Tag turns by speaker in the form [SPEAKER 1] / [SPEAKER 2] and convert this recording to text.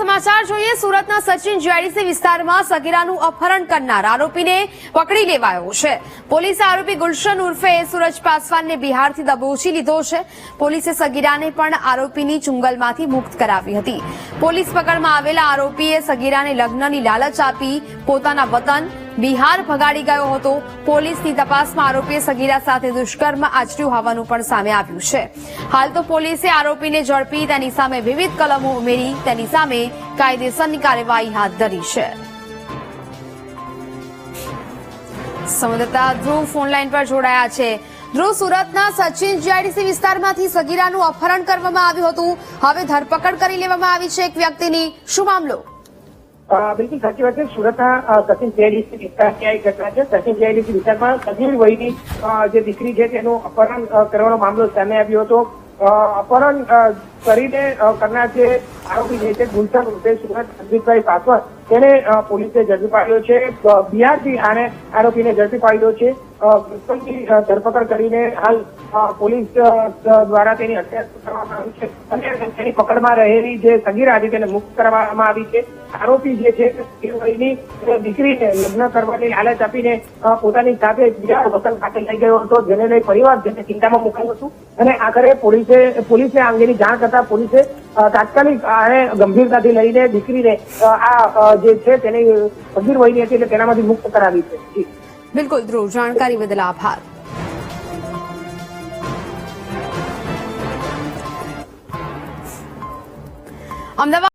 [SPEAKER 1] સમાચાર જોઈએ, સુરતના સચિન જીઆઈડીસી વિસ્તારમાં સગીરાનું અપહરણ કરનાર આરોપીને પકડી લેવાયો છે. પોલીસે આરોપી ગુલશન ઉર્ફે સુરજ પાસવાનને બિહારથી દબોચી લીધો છે. પોલીસે સગીરાને પણ આરોપીની ચુંગલમાંથી મુક્ત કરાવી હતી. પોલીસ પકડમાં આવેલા આરોપીએ સગીરાને લગ્નની લાલચ આપી પોતાના વતન બિહાર ભગાડી ગયો હતો. પોલીસની તપાસમાં આરોપીએ સગીરા સાથે દુષ્કર્મ આચર્યું હોવાનું પણ સામે આવ્યું છે. હાલ તો પોલીસે આરોપીને ઝડપી તેની સામે વિવિધ કલમો ઉમેરી તેની સામે કાયદેસરની કાર્યવાહી હાથ ધરી છે. સંવાદદાતા ધ્રુવ ફોનલાઈન પર જોડાયા છે. ધ્રુવ, સુરતના સચિન જીઆઈડીસી વિસ્તારમાંથી સગીરાનું અપહરણ કરવામાં આવ્યું હતું. હવે ધરપકડ કરી લેવામાં આવી છે એક વ્યક્તિની. શું મામલો?
[SPEAKER 2] બિલકુલ સાચી વાત છે. સુરતના સચિન જેઆઈડીસી વિસ્તારની ઘટના છે. સચિન જેઆઈડીસી વિસ્તારમાં સજીવ વયની જે દીકરી છે તેનું અપહરણ કરવાનો મામલો સામે આવ્યો હતો. અપહરણ કરીને કરનાર જે આરોપી છે ગુલશન રૂપે સુરત સંદીપભાઈ પાસવાન તેને પોલીસે ઝડપી પાડ્યો છે. બિહારથી આને આરોપીને ઝડપી પાડ્યો છે. ધરપકડ કરીને હાલ પોલીસ દ્વારા તેની હત્યા કરવામાં આવી છે અને તેની પકડમાં રહેલી જે સગીરા હતી તેને મુક્ત કરવામાં આવી છે. આરોપી જે છે તે વયની દીકરીને લગ્ન કરવાની લાલચ આપીને પોતાની સાથે બિહાર વતન ખાતે લઈ ગયો હતો, જેને પરિવાર જેને ચિંતામાં મુકાયું હતું. અને આખરે પોલીસે પોલીસે આ અંગેની જાણ કરતા પોલીસે તાત્કાલિક આને ગંભીરતાથી લઈને દીકરીને આ જે છે તેને ગંભીર વયની હતી એટલે તેનામાંથી મુક્ત કરાવી છે.
[SPEAKER 1] બિલકુલ, ધ્રુવ, જાણકારી બદલ આભાર. અમદાવાદ